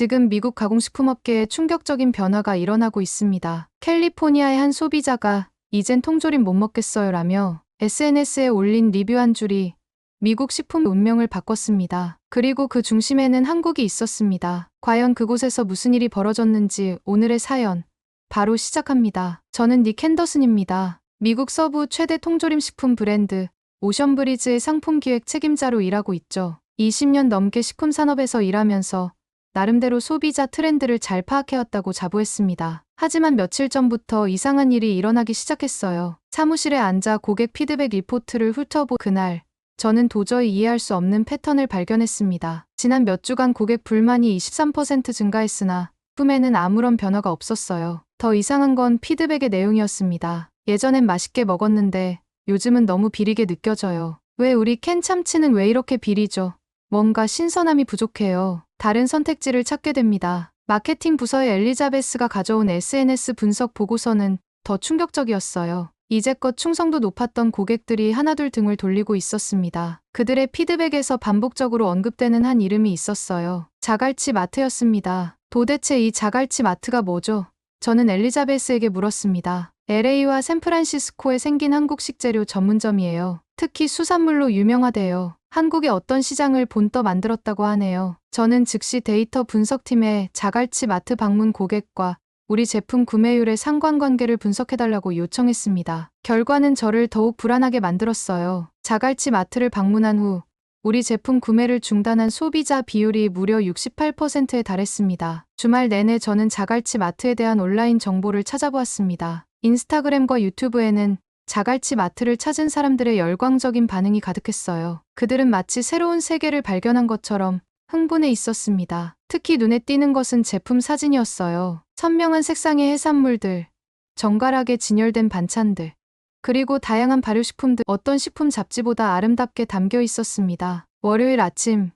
지금 미국 가공식품업계에 충격적인 변화가 일어나고 있습니다. 캘리포니아의 한 소비자가 이젠 통조림 못 먹겠어요 라며 SNS에 올린 리뷰 한 줄이 미국 식품 운명을 바꿨습니다. 그리고 그 중심에는 한국이 있었습니다. 과연 그곳에서 무슨 일이 벌어졌는지 오늘의 사연 바로 시작합니다. 저는 닉 캔더슨입니다. 미국 서부 최대 통조림 식품 브랜드 오션브리즈의 상품 기획 책임자로 일하고 있죠. 20년 넘게 식품 산업에서 일하면서 나름대로 소비자 트렌드를 잘 파악해왔다고 자부했습니다. 하지만 며칠 전부터 이상한 일이 일어나기 시작했어요. 사무실에 앉아 고객 피드백 리포트를 훑어보 그날 저는 도저히 이해할 수 없는 패턴을 발견했습니다. 지난 몇 주간 고객 불만이 23% 증가했으나 품에는 아무런 변화가 없었어요. 더 이상한 건 피드백의 내용이었습니다. 예전엔 맛있게 먹었는데 요즘은 너무 비리게 느껴져요. 왜 우리 캔 참치는 왜 이렇게 비리죠? 뭔가 신선함이 부족해요. 다른 선택지를 찾게 됩니다. 마케팅 부서의 엘리자베스가 가져온 SNS 분석 보고서는 더 충격적이었어요. 이제껏 충성도 높았던 고객들이 하나둘 등을 돌리고 있었습니다. 그들의 피드백에서 반복적으로 언급되는 한 이름이 있었어요. 자갈치 마트였습니다. 도대체 이 자갈치 마트가 뭐죠? 저는 엘리자베스에게 물었습니다. LA와 샌프란시스코에 생긴 한국 식재료 전문점이에요. 특히 수산물로 유명하대요. 한국의 어떤 시장을 본떠 만들었다고 하네요. 저는 즉시 데이터 분석팀에 자갈치 마트 방문 고객과 우리 제품 구매율의 상관관계를 분석해달라고 요청했습니다. 결과는 저를 더욱 불안하게 만들었어요. 자갈치 마트를 방문한 후 우리 제품 구매를 중단한 소비자 비율이 무려 68%에 달했습니다. 주말 내내 저는 자갈치 마트에 대한 온라인 정보를 찾아보았습니다. 인스타그램과 유튜브에는 자갈치 마트를 찾은 사람들의 열광적인 반응이 가득했어요. 그들은 마치 새로운 세계를 발견한 것처럼 흥분해 있었습니다. 특히 눈에 띄는 것은 제품 사진이었어요. 선명한 색상의 해산물들, 정갈하게 진열된 반찬들, 그리고 다양한 발효식품들 어떤 식품 잡지보다 아름답게 담겨 있었습니다. 월요일 아침,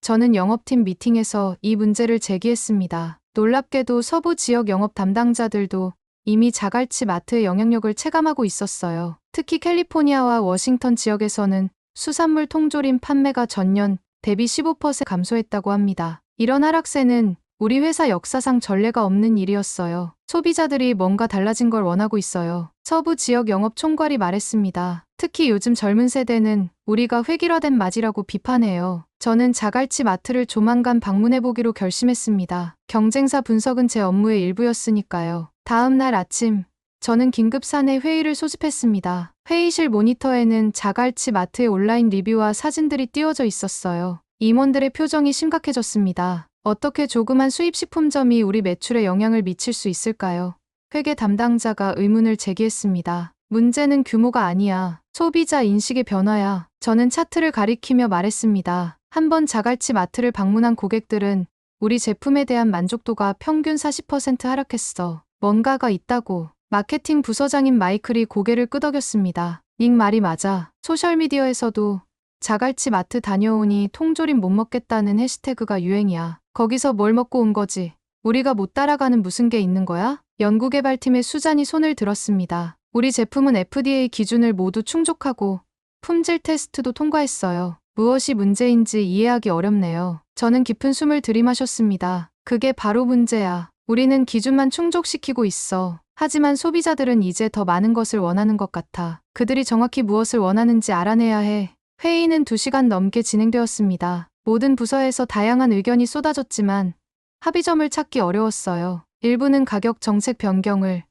저는 영업팀 미팅에서 이 문제를 제기했습니다. 놀랍게도 서부 지역 영업 담당자들도 이미 자갈치 마트의 영향력을 체감하고 있었어요. 특히 캘리포니아와 워싱턴 지역에서는 수산물 통조림 판매가 전년 대비 15% 감소했다고 합니다. 이런 하락세는 우리 회사 역사상 전례가 없는 일이었어요. 소비자들이 뭔가 달라진 걸 원하고 있어요. 서부 지역 영업 총괄이 말했습니다. 특히 요즘 젊은 세대는 우리가 획일화된 맛이라고 비판해요. 저는 자갈치 마트를 조만간 방문해보기로 결심했습니다. 경쟁사 분석은 제 업무의 일부였으니까요. 다음 날 아침, 저는 긴급 사내 회의를 소집했습니다. 회의실 모니터에는 자갈치 마트의 온라인 리뷰와 사진들이 띄워져 있었어요. 임원들의 표정이 심각해졌습니다. 어떻게 조그만 수입식품점이 우리 매출에 영향을 미칠 수 있을까요? 회계 담당자가 의문을 제기했습니다. 문제는 규모가 아니야. 소비자 인식의 변화야. 저는 차트를 가리키며 말했습니다. 한번 자갈치 마트를 방문한 고객들은 우리 제품에 대한 만족도가 평균 40% 하락했어. 뭔가가 있다고. 마케팅 부서장인 마이클이 고개를 끄덕였습니다. 닉 말이 맞아. 소셜미디어에서도 자갈치 마트 다녀오니 통조림 못 먹겠다는 해시태그가 유행이야. 거기서 뭘 먹고 온 거지? 우리가 못 따라가는 무슨 게 있는 거야? 연구개발팀의 수잔이 손을 들었습니다. 우리 제품은 FDA 기준을 모두 충족하고 품질 테스트도 통과했어요. 무엇이 문제인지 이해하기 어렵네요. 저는 깊은 숨을 들이마셨습니다. 그게 바로 문제야. 우리는 기준만 충족시키고 있어. 하지만 소비자들은 이제 더 많은 것을 원하는 것 같아. 그들이 정확히 무엇을 원하는지 알아내야 해. 회의는 2시간 넘게 진행되었습니다. 모든 부서에서 다양한 의견이 쏟아졌지만 합의점을 찾기 어려웠어요. 일부는 가격 정책 변경을,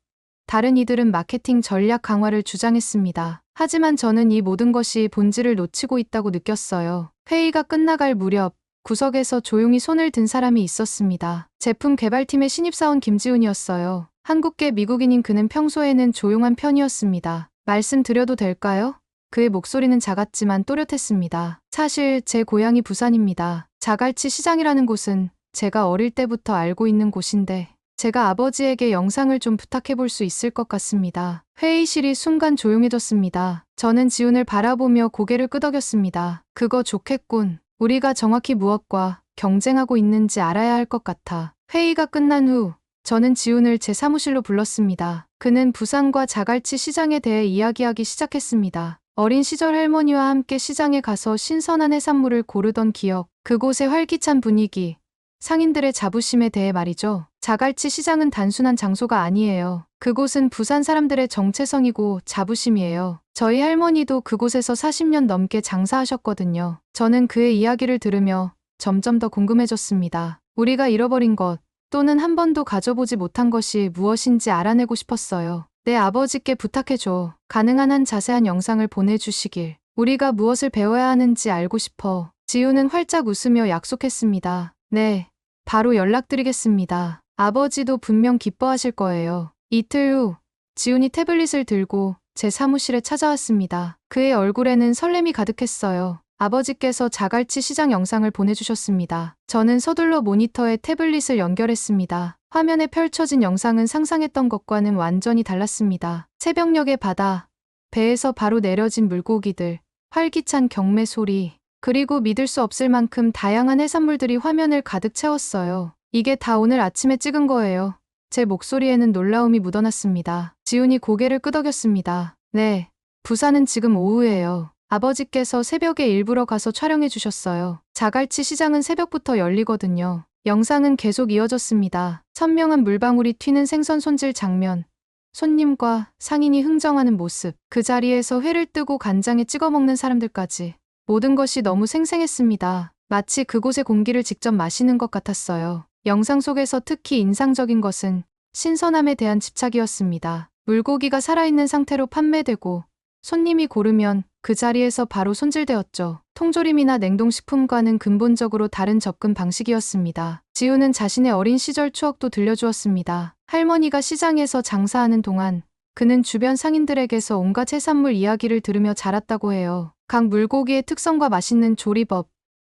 다른 이들은 마케팅 전략 강화를 주장했습니다. 하지만 저는 이 모든 것이 본질을 놓치고 있다고 느꼈어요. 회의가 끝나갈 무렵 구석에서 조용히 손을 든 사람이 있었습니다. 제품 개발팀의 신입사원 김지훈이었어요. 한국계 미국인인 그는 평소에는 조용한 편이었습니다. 말씀드려도 될까요? 그의 목소리는 작았지만 또렷했습니다. 사실 제 고향이 부산입니다. 자갈치 시장이라는 곳은 제가 어릴 때부터 알고 있는 곳인데 제가 아버지에게 영상을 좀 부탁해 볼 수 있을 것 같습니다. 회의실이 순간 조용해졌습니다. 저는 지훈을 바라보며 고개를 끄덕였습니다. 그거 좋겠군. 우리가 정확히 무엇과 경쟁하고 있는지 알아야 할 것 같아. 회의가 끝난 후 저는 지훈을 제 사무실로 불렀습니다. 그는 부산과 자갈치 시장에 대해 이야기하기 시작했습니다. 어린 시절 할머니와 함께 시장에 가서 신선한 해산물을 고르던 기억, 그곳의 활기찬 분위기, 상인들의 자부심에 대해 말이죠. 자갈치 시장은 단순한 장소가 아니에요. 그곳은 부산 사람들의 정체성이고 자부심이에요. 저희 할머니도 그곳에서 40년 넘게 장사하셨거든요. 저는 그의 이야기를 들으며 점점 더 궁금해졌습니다. 우리가 잃어버린 것 또는 한 번도 가져보지 못한 것이 무엇인지 알아내고 싶었어요. 내 아버지께 부탁해줘. 가능한 한 자세한 영상을 보내주시길. 우리가 무엇을 배워야 하는지 알고 싶어. 지우는 활짝 웃으며 약속했습니다. 네, 바로 연락드리겠습니다. 아버지도 분명 기뻐하실 거예요. 이틀 후, 지훈이 태블릿을 들고 제 사무실에 찾아왔습니다. 그의 얼굴에는 설렘이 가득했어요. 아버지께서 자갈치 시장 영상을 보내주셨습니다. 저는 서둘러 모니터에 태블릿을 연결했습니다. 화면에 펼쳐진 영상은 상상했던 것과는 완전히 달랐습니다. 새벽녘의 바다, 배에서 바로 내려진 물고기들, 활기찬 경매 소리, 그리고 믿을 수 없을 만큼 다양한 해산물들이 화면을 가득 채웠어요. 이게 다 오늘 아침에 찍은 거예요. 제 목소리에는 놀라움이 묻어났습니다. 지훈이 고개를 끄덕였습니다. 네, 부산은 지금 오후예요. 아버지께서 새벽에 일부러 가서 촬영해 주셨어요. 자갈치 시장은 새벽부터 열리거든요. 영상은 계속 이어졌습니다. 선명한 물방울이 튀는 생선 손질 장면. 손님과 상인이 흥정하는 모습. 그 자리에서 회를 뜨고 간장에 찍어 먹는 사람들까지. 모든 것이 너무 생생했습니다. 마치 그곳의 공기를 직접 마시는 것 같았어요. 영상 속에서 특히 인상적인 것은 신선함에 대한 집착이었습니다. 물고기가 살아있는 상태로 판매되고 손님이 고르면 그 자리에서 바로 손질되었죠. 통조림이나 냉동식품과는 근본적으로 다른 접근 방식이었습니다. 지우는 자신의 어린 시절 추억도 들려주었습니다. 할머니가 시장에서 장사하는 동안 그는 주변 상인들에게서 온갖 해산물 이야기를 들으며 자랐다고 해요. 각 물고기의 특성과 맛있는 조리법,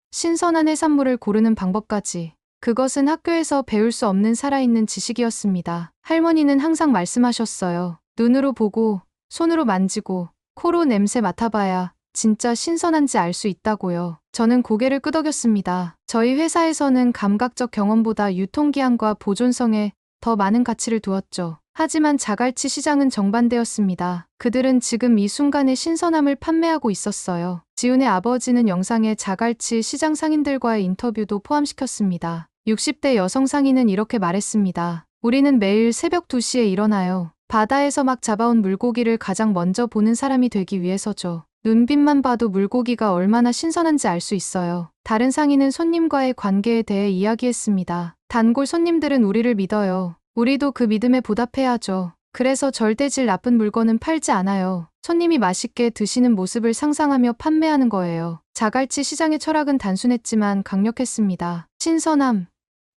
신선한 해산물을 고르는 방법까지. 그것은 학교에서 배울 수 없는 살아있는 지식이었습니다. 할머니는 항상 말씀하셨어요. 눈으로 보고, 손으로 만지고, 코로 냄새 맡아봐야 진짜 신선한지 알 수 있다고요. 저는 고개를 끄덕였습니다. 저희 회사에서는 감각적 경험보다 유통기한과 보존성에 더 많은 가치를 두었죠. 하지만 자갈치 시장은 정반대였습니다. 그들은 지금 이 순간의 신선함을 판매하고 있었어요. 지훈의 아버지는 영상에 자갈치 시장 상인들과의 인터뷰도 포함시켰습니다. 60대 여성 상인은 이렇게 말했습니다. 우리는 매일 새벽 2시에 일어나요. 바다에서 막 잡아온 물고기를 가장 먼저 보는 사람이 되기 위해서죠. 눈빛만 봐도 물고기가 얼마나 신선한지 알 수 있어요. 다른 상인은 손님과의 관계에 대해 이야기했습니다. 단골 손님들은 우리를 믿어요. 우리도 그 믿음에 보답해야죠. 그래서 절대 질 나쁜 물건은 팔지 않아요. 손님이 맛있게 드시는 모습을 상상하며 판매하는 거예요. 자갈치 시장의 철학은 단순했지만 강력했습니다. 신선함,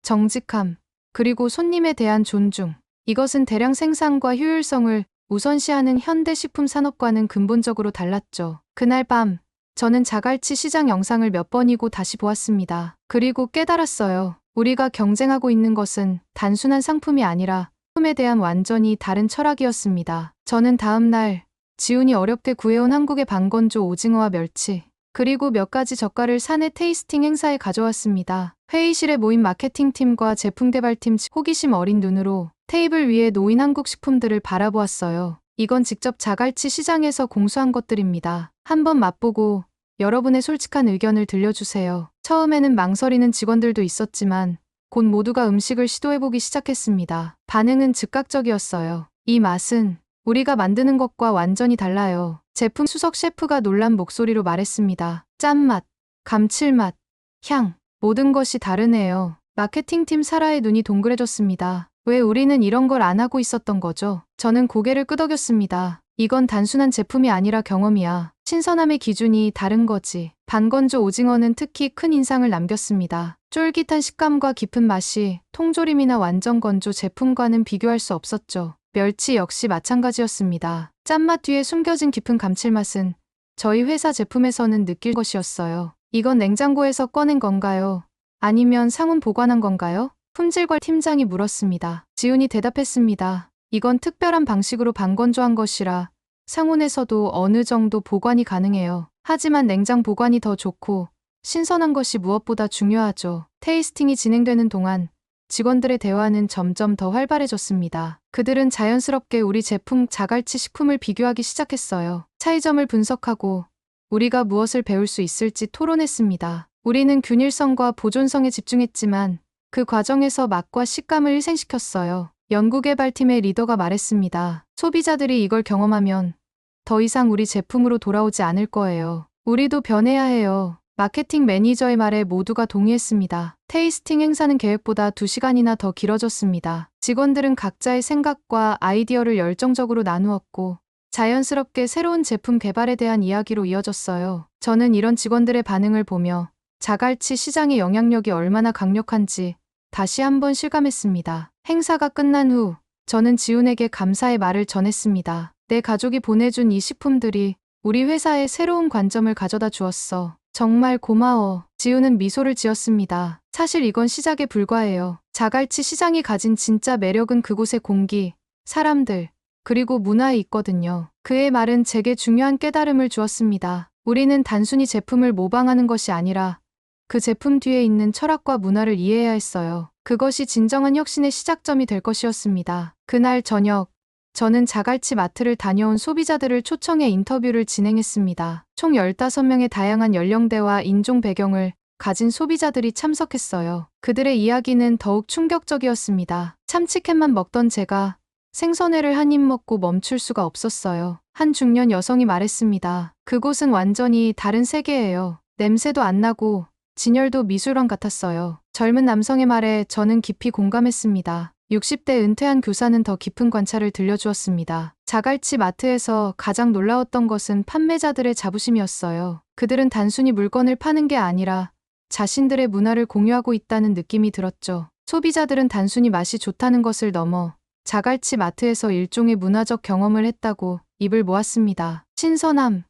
정직함, 그리고 손님에 대한 존중. 이것은 대량 생산과 효율성을 우선시하는 현대 식품 산업과는 근본적으로 달랐죠. 그날 밤, 저는 자갈치 시장 영상을 몇 번이고 다시 보았습니다. 그리고 깨달았어요. 우리가 경쟁하고 있는 것은 단순한 상품이 아니라 품에 대한 완전히 다른 철학이었습니다. 저는 다음 날 지훈이 어렵게 구해온 한국의 방건조 오징어와 멸치 그리고 몇 가지 젓갈을 사내 테이스팅 행사에 가져왔습니다. 회의실에 모인 마케팅팀과 제품 개발팀 호기심 어린 눈으로 테이블 위에 놓인 한국 식품들을 바라보았어요. 이건 직접 자갈치 시장에서 공수한 것들입니다. 한번 맛보고 여러분의 솔직한 의견을 들려주세요. 처음에는 망설이는 직원들도 있었지만 곧 모두가 음식을 시도해보기 시작했습니다. 반응은 즉각적이었어요. 이 맛은 우리가 만드는 것과 완전히 달라요. 제품 수석 셰프가 놀란 목소리로 말했습니다. 짠맛, 감칠맛, 향, 모든 것이 다르네요. 마케팅팀 사라의 눈이 동그래졌습니다. 왜 우리는 이런 걸 안 하고 있었던 거죠? 저는 고개를 끄덕였습니다. 이건 단순한 제품이 아니라 경험이야. 신선함의 기준이 다른 거지. 반건조 오징어는 특히 큰 인상을 남겼습니다. 쫄깃한 식감과 깊은 맛이 통조림이나 완전 건조 제품과는 비교할 수 없었죠. 멸치 역시 마찬가지였습니다. 짠맛 뒤에 숨겨진 깊은 감칠맛은 저희 회사 제품에서는 느낄 것이었어요. 이건 냉장고에서 꺼낸 건가요? 아니면 상온 보관한 건가요? 품질관 팀장이 물었습니다. 지훈이 대답했습니다. 이건 특별한 방식으로 반건조한 것이라 상온에서도 어느 정도 보관이 가능해요. 하지만 냉장 보관이 더 좋고 신선한 것이 무엇보다 중요하죠. 테이스팅이 진행되는 동안 직원들의 대화는 점점 더 활발해졌습니다. 그들은 자연스럽게 우리 제품 자갈치 식품을 비교하기 시작했어요. 차이점을 분석하고 우리가 무엇을 배울 수 있을지 토론했습니다. 우리는 균일성과 보존성에 집중했지만 그 과정에서 맛과 식감을 희생시켰어요. 연구 개발팀의 리더가 말했습니다. 소비자들이 이걸 경험하면 더 이상 우리 제품으로 돌아오지 않을 거예요. 우리도 변해야 해요. 마케팅 매니저의 말에 모두가 동의했습니다. 테이스팅 행사는 계획보다 2시간이나 더 길어졌습니다. 직원들은 각자의 생각과 아이디어를 열정적으로 나누었고 자연스럽게 새로운 제품 개발에 대한 이야기로 이어졌어요. 저는 이런 직원들의 반응을 보며 자갈치 시장의 영향력이 얼마나 강력한지 다시 한번 실감했습니다. 행사가 끝난 후 저는 지훈에게 감사의 말을 전했습니다. 내 가족이 보내준 이 식품들이 우리 회사에 새로운 관점을 가져다 주었어. 정말 고마워. 지훈은 미소를 지었습니다. 사실 이건 시작에 불과해요. 자갈치 시장이 가진 진짜 매력은 그곳의 공기, 사람들, 그리고 문화에 있거든요. 그의 말은 제게 중요한 깨달음을 주었습니다. 우리는 단순히 제품을 모방하는 것이 아니라 그 제품 뒤에 있는 철학과 문화를 이해해야 했어요. 그것이 진정한 혁신의 시작점이 될 것이었습니다. 그날 저녁, 저는 자갈치 마트를 다녀온 소비자들을 초청해 인터뷰를 진행했습니다. 총 15명의 다양한 연령대와 인종 배경을 가진 소비자들이 참석했어요. 그들의 이야기는 더욱 충격적이었습니다. 참치캔만 먹던 제가 생선회를 한 입 먹고 멈출 수가 없었어요. 한 중년 여성이 말했습니다. 그곳은 완전히 다른 세계예요. 냄새도 안 나고 진열도 미술관 같았어요. 젊은 남성의 말에 저는 깊이 공감했습니다. 60대 은퇴한 교사는 더 깊은 관찰을 들려주었습니다. 자갈치 마트에서 가장 놀라웠던 것은 판매자들의 자부심이었어요. 그들은 단순히 물건을 파는 게 아니라 자신들의 문화를 공유하고 있다는 느낌이 들었죠. 소비자들은 단순히 맛이 좋다는 것을 넘어 자갈치 마트에서 일종의 문화적 경험을 했다고 입을 모았습니다. 신선함,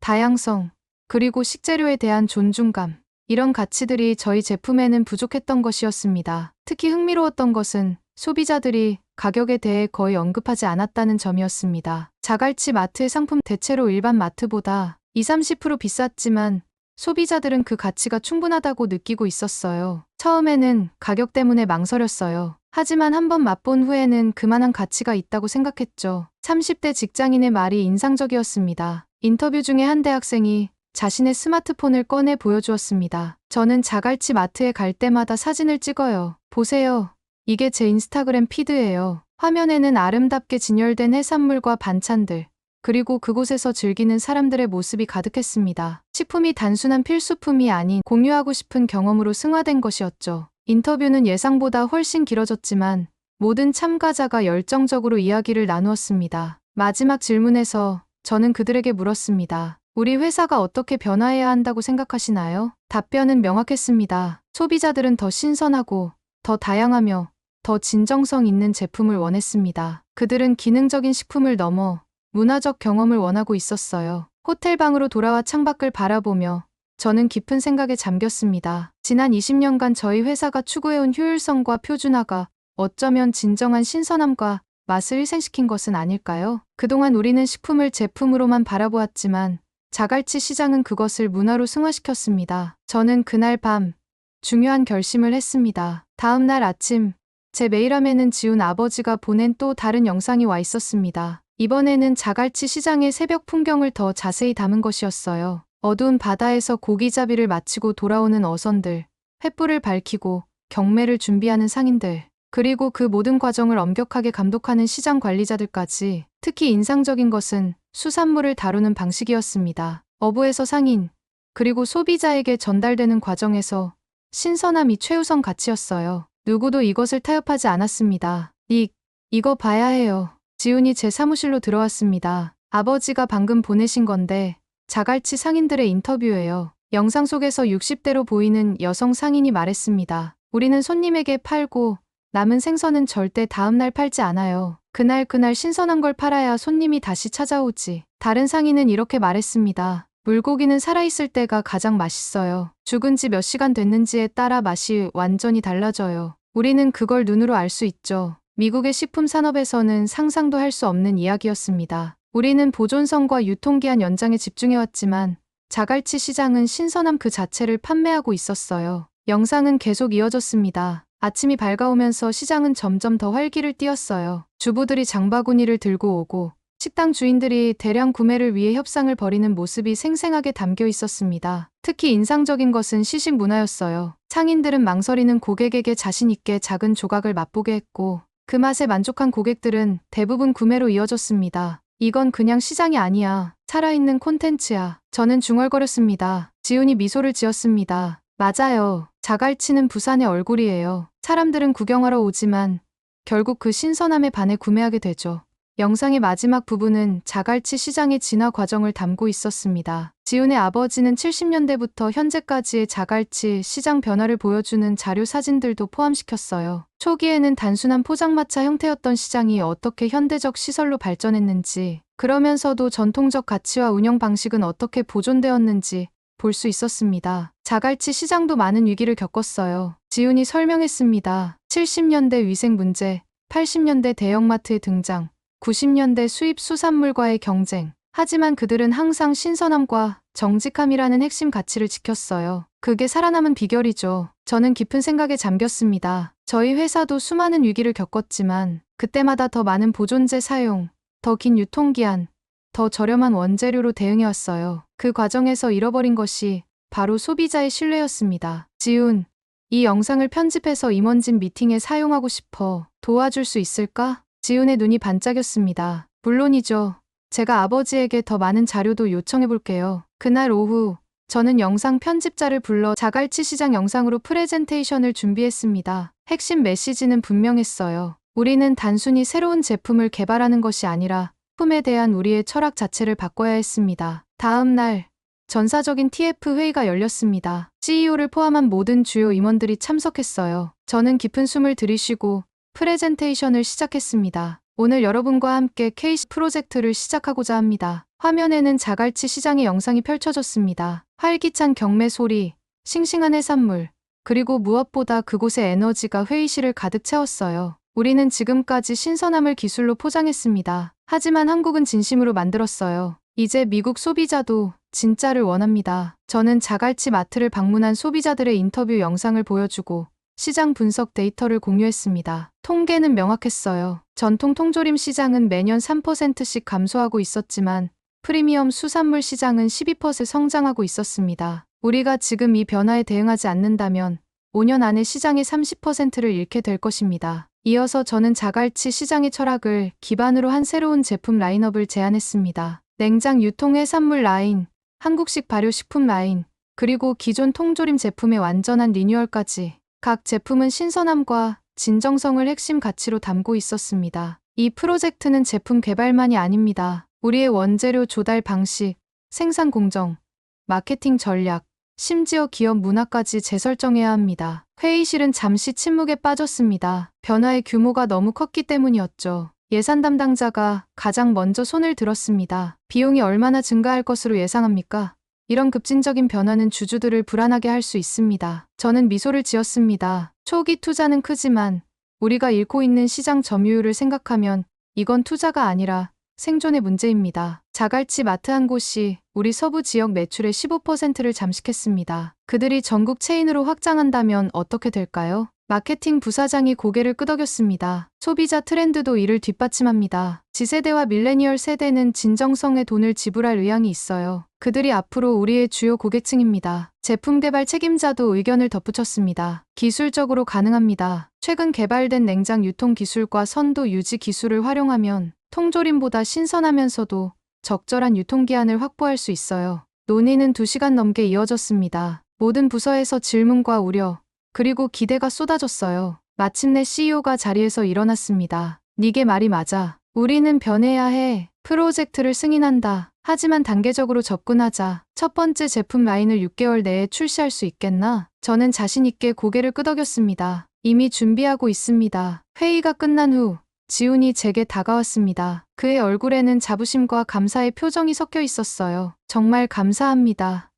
다양성, 그리고 식재료에 대한 존중감. 이런 가치들이 저희 제품에는 부족했던 것이었습니다. 특히 흥미로웠던 것은 소비자들이 가격에 대해 거의 언급하지 않았다는 점이었습니다. 자갈치 마트의 상품 대체로 일반 마트보다 20, 30% 비쌌지만 소비자들은 그 가치가 충분하다고 느끼고 있었어요. 처음에는 가격 때문에 망설였어요. 하지만 한번 맛본 후에는 그만한 가치가 있다고 생각했죠. 30대 직장인의 말이 인상적이었습니다. 인터뷰 중에 한 대학생이 자신의 스마트폰을 꺼내 보여주었습니다. 저는 자갈치 마트에 갈 때마다 사진을 찍어요. 보세요. 이게 제 인스타그램 피드예요. 화면에는 아름답게 진열된 해산물과 반찬들, 그리고 그곳에서 즐기는 사람들의 모습이 가득했습니다. 식품이 단순한 필수품이 아닌 공유하고 싶은 경험으로 승화된 것이었죠. 인터뷰는 예상보다 훨씬 길어졌지만 모든 참가자가 열정적으로 이야기를 나누었습니다. 마지막 질문에서 저는 그들에게 물었습니다. 우리 회사가 어떻게 변화해야 한다고 생각하시나요? 답변은 명확했습니다. 소비자들은 더 신선하고 더 다양하며 더 진정성 있는 제품을 원했습니다. 그들은 기능적인 식품을 넘어 문화적 경험을 원하고 있었어요. 호텔 방으로 돌아와 창밖을 바라보며 저는 깊은 생각에 잠겼습니다. 지난 20년간 저희 회사가 추구해온 효율성과 표준화가 어쩌면 진정한 신선함과 맛을 희생시킨 것은 아닐까요? 그동안 우리는 식품을 제품으로만 바라보았지만 자갈치 시장은 그것을 문화로 승화시켰습니다. 저는 그날 밤 중요한 결심을 했습니다. 다음 날 아침 제 메일함에는 지훈 아버지가 보낸 또 다른 영상이 와 있었습니다. 이번에는 자갈치 시장의 새벽 풍경을 더 자세히 담은 것이었어요. 어두운 바다에서 고기잡이를 마치고 돌아오는 어선들, 횃불을 밝히고 경매를 준비하는 상인들, 그리고 그 모든 과정을 엄격하게 감독하는 시장 관리자들까지 특히 인상적인 것은 수산물을 다루는 방식이었습니다. 어부에서 상인, 그리고 소비자에게 전달되는 과정에서 신선함이 최우선 가치였어요. 누구도 이것을 타협하지 않았습니다. 닉, 이거 봐야 해요. 지훈이 제 사무실로 들어왔습니다. 아버지가 방금 보내신 건데 자갈치 상인들의 인터뷰예요. 영상 속에서 60대로 보이는 여성 상인이 말했습니다. 우리는 손님에게 팔고 남은 생선은 절대 다음날 팔지 않아요. 그날 그날 신선한 걸 팔아야 손님이 다시 찾아오지. 다른 상인은 이렇게 말했습니다. 물고기는 살아있을 때가 가장 맛있어요. 죽은 지 몇 시간 됐는지에 따라 맛이 완전히 달라져요. 우리는 그걸 눈으로 알 수 있죠. 미국의 식품 산업에서는 상상도 할 수 없는 이야기였습니다. 우리는 보존성과 유통기한 연장에 집중해왔지만 자갈치 시장은 신선함 그 자체를 판매하고 있었어요. 영상은 계속 이어졌습니다. 아침이 밝아오면서 시장은 점점 더 활기를 띠었어요. 주부들이 장바구니를 들고 오고 식당 주인들이 대량 구매를 위해 협상을 벌이는 모습이 생생하게 담겨 있었습니다. 특히 인상적인 것은 시식 문화였어요. 상인들은 망설이는 고객에게 자신있게 작은 조각을 맛보게 했고, 그 맛에 만족한 고객들은 대부분 구매로 이어졌습니다. 이건 그냥 시장이 아니야. 살아있는 콘텐츠야. 저는 중얼거렸습니다. 지훈이 미소를 지었습니다. 맞아요. 자갈치는 부산의 얼굴이에요. 사람들은 구경하러 오지만 결국 그 신선함에 반해 구매하게 되죠. 영상의 마지막 부분은 자갈치 시장의 진화 과정을 담고 있었습니다. 지훈의 아버지는 70년대부터 현재까지의 자갈치 시장 변화를 보여주는 자료 사진들도 포함시켰어요. 초기에는 단순한 포장마차 형태였던 시장이 어떻게 현대적 시설로 발전했는지, 그러면서도 전통적 가치와 운영 방식은 어떻게 보존되었는지 볼 수 있었습니다. 자갈치 시장도 많은 위기를 겪었어요. 지훈이 설명했습니다. 70년대 위생 문제, 80년대 대형마트의 등장, 90년대 수입 수산물과의 경쟁. 하지만 그들은 항상 신선함과 정직함이라는 핵심 가치를 지켰어요. 그게 살아남은 비결이죠. 저는 깊은 생각에 잠겼습니다. 저희 회사도 수많은 위기를 겪었지만 그때마다 더 많은 보존제 사용, 더 긴 유통기한, 더 저렴한 원재료로 대응해왔어요. 그 과정에서 잃어버린 것이 바로 소비자의 신뢰였습니다. 지훈, 이 영상을 편집해서 임원진 미팅에 사용하고 싶어 도와줄 수 있을까? 지훈의 눈이 반짝였습니다. 물론이죠. 제가 아버지에게 더 많은 자료도 요청해 볼게요. 그날 오후, 저는 영상 편집자를 불러 자갈치 시장 영상으로 프레젠테이션을 준비했습니다. 핵심 메시지는 분명했어요. 우리는 단순히 새로운 제품을 개발하는 것이 아니라 품에 대한 우리의 철학 자체를 바꿔야 했습니다. 다음 날, 전사적인 TF 회의가 열렸습니다. CEO를 포함한 모든 주요 임원들이 참석했어요. 저는 깊은 숨을 들이쉬고 프레젠테이션을 시작했습니다. 오늘 여러분과 함께 케이스 프로젝트를 시작하고자 합니다. 화면에는 자갈치 시장의 영상이 펼쳐졌습니다. 활기찬 경매 소리, 싱싱한 해산물, 그리고 무엇보다 그곳의 에너지가 회의실을 가득 채웠어요. 우리는 지금까지 신선함을 기술로 포장했습니다. 하지만 한국은 진심으로 만들었어요. 이제 미국 소비자도 진짜를 원합니다. 저는 자갈치 마트를 방문한 소비자들의 인터뷰 영상을 보여주고 시장 분석 데이터를 공유했습니다. 통계는 명확했어요. 전통 통조림 시장은 매년 3%씩 감소하고 있었지만 프리미엄 수산물 시장은 12% 성장하고 있었습니다. 우리가 지금 이 변화에 대응하지 않는다면 5년 안에 시장의 30%를 잃게 될 것입니다. 이어서 저는 자갈치 시장의 철학을 기반으로 한 새로운 제품 라인업을 제안했습니다. 냉장 유통 해산물 라인, 한국식 발효식품 라인, 그리고 기존 통조림 제품의 완전한 리뉴얼까지 각 제품은 신선함과 진정성을 핵심 가치로 담고 있었습니다. 이 프로젝트는 제품 개발만이 아닙니다. 우리의 원재료 조달 방식, 생산 공정, 마케팅 전략, 심지어 기업 문화까지 재설정해야 합니다. 회의실은 잠시 침묵에 빠졌습니다. 변화의 규모가 너무 컸기 때문이었죠. 예산 담당자가 가장 먼저 손을 들었습니다. 비용이 얼마나 증가할 것으로 예상합니까? 이런 급진적인 변화는 주주들을 불안하게 할 수 있습니다. 저는 미소를 지었습니다. 초기 투자는 크지만 우리가 잃고 있는 시장 점유율을 생각하면 이건 투자가 아니라 생존의 문제입니다. 자갈치 마트 한 곳이 우리 서부 지역 매출의 15%를 잠식했습니다. 그들이 전국 체인으로 확장한다면 어떻게 될까요? 마케팅 부사장이 고개를 끄덕였습니다. 소비자 트렌드도 이를 뒷받침합니다. 지세대와 밀레니얼 세대는 진정성의 돈을 지불할 의향이 있어요. 그들이 앞으로 우리의 주요 고객층입니다. 제품 개발 책임자도 의견을 덧붙였습니다. 기술적으로 가능합니다. 최근 개발된 냉장 유통 기술과 선도 유지 기술을 활용하면 통조림보다 신선하면서도 적절한 유통기한을 확보할 수 있어요. 논의는 2시간 넘게 이어졌습니다. 모든 부서에서 질문과 우려, 그리고 기대가 쏟아졌어요. 마침내 CEO가 자리에서 일어났습니다. 니게 말이 맞아. 우리는 변해야 해. 프로젝트를 승인한다. 하지만 단계적으로 접근하자. 첫 번째 제품 라인을 6개월 내에 출시할 수 있겠나? 저는 자신있게 고개를 끄덕였습니다. 이미 준비하고 있습니다. 회의가 끝난 후 지훈이 제게 다가왔습니다. 그의 얼굴에는 자부심과 감사의 표정이 섞여 있었어요. 정말 감사합니다.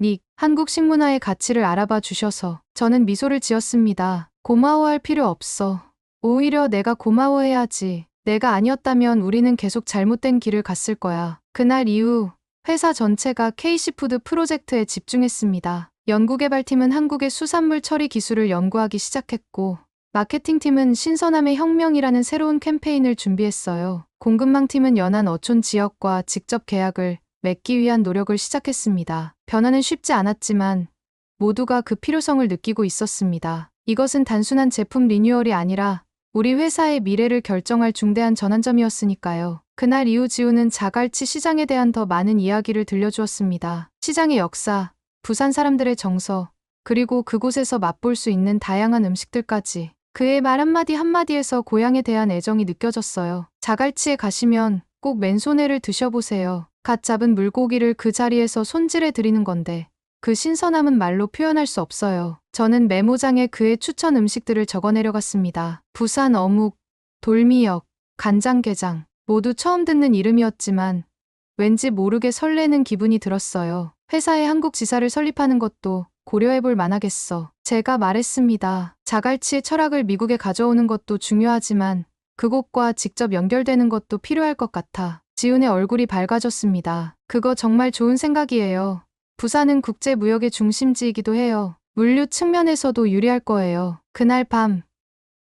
닉, 한국 식문화의 가치를 알아봐 주셔서 저는 미소를 지었습니다. 고마워할 필요 없어. 오히려 내가 고마워해야지. 내가 아니었다면 우리는 계속 잘못된 길을 갔을 거야. 그날 이후 회사 전체가 KC푸드 프로젝트에 집중했습니다. 연구개발팀은 한국의 수산물 처리 기술을 연구하기 시작했고, 마케팅팀은 신선함의 혁명이라는 새로운 캠페인을 준비했어요. 공급망 팀은 연안 어촌 지역과 직접 계약을 맺기 위한 노력을 시작했습니다. 변화는 쉽지 않았지만 모두가 그 필요성을 느끼고 있었습니다. 이것은 단순한 제품 리뉴얼이 아니라 우리 회사의 미래를 결정할 중대한 전환점이었으니까요. 그날 이후 지우는 자갈치 시장에 대한 더 많은 이야기를 들려주었습니다. 시장의 역사, 부산 사람들의 정서, 그리고 그곳에서 맛볼 수 있는 다양한 음식들까지. 그의 말 한마디 한마디에서 고향에 대한 애정이 느껴졌어요. 자갈치에 가시면 꼭 맨손회를 드셔보세요. 갓 잡은 물고기를 그 자리에서 손질해 드리는 건데 그 신선함은 말로 표현할 수 없어요. 저는 메모장에 그의 추천 음식들을 적어 내려 갔습니다. 부산 어묵, 돌미역, 간장게장 모두 처음 듣는 이름이었지만 왠지 모르게 설레는 기분이 들었어요. 회사에 한국 지사를 설립하는 것도 고려해볼 만하겠어. 제가 말했습니다. 자갈치의 철학을 미국에 가져오는 것도 중요하지만 그곳과 직접 연결되는 것도 필요할 것 같아. 지훈의 얼굴이 밝아졌습니다. 그거 정말 좋은 생각이에요. 부산은 국제 무역의 중심지이기도 해요. 물류 측면에서도 유리할 거예요. 그날 밤,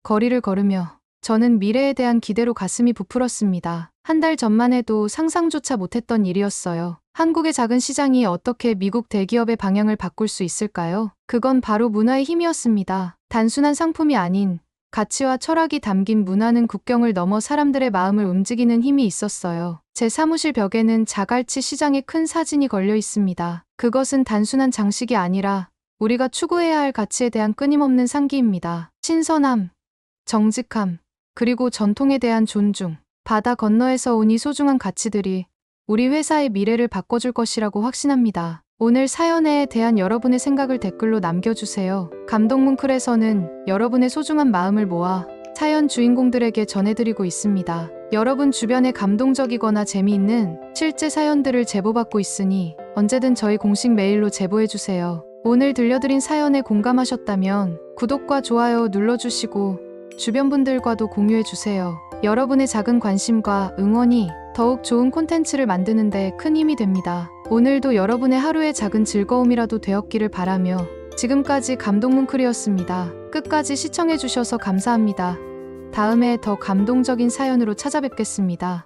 거리를 걸으며 저는 미래에 대한 기대로 가슴이 부풀었습니다. 한 달 전만 해도 상상조차 못했던 일이었어요. 한국의 작은 시장이 어떻게 미국 대기업의 방향을 바꿀 수 있을까요? 그건 바로 문화의 힘이었습니다. 단순한 상품이 아닌 가치와 철학이 담긴 문화는 국경을 넘어 사람들의 마음을 움직이는 힘이 있었어요. 제 사무실 벽에는 자갈치 시장의 큰 사진이 걸려 있습니다. 그것은 단순한 장식이 아니라 우리가 추구해야 할 가치에 대한 끊임없는 상기입니다. 신선함, 정직함, 그리고 전통에 대한 존중. 바다 건너에서 온 이 소중한 가치들이 우리 회사의 미래를 바꿔줄 것이라고 확신합니다. 오늘 사연에 대한 여러분의 생각을 댓글로 남겨주세요. 감동문클에서는 여러분의 소중한 마음을 모아 사연 주인공들에게 전해드리고 있습니다. 여러분 주변에 감동적이거나 재미있는 실제 사연들을 제보받고 있으니 언제든 저희 공식 메일로 제보해주세요. 오늘 들려드린 사연에 공감하셨다면 구독과 좋아요 눌러주시고 주변 분들과도 공유해 주세요. 여러분의 작은 관심과 응원이 더욱 좋은 콘텐츠를 만드는데 큰 힘이 됩니다. 오늘도 여러분의 하루의 작은 즐거움이라도 되었기를 바라며 지금까지 감동문클이었습니다. 끝까지 시청해주셔서 감사합니다. 다음에 더 감동적인 사연으로 찾아뵙겠습니다.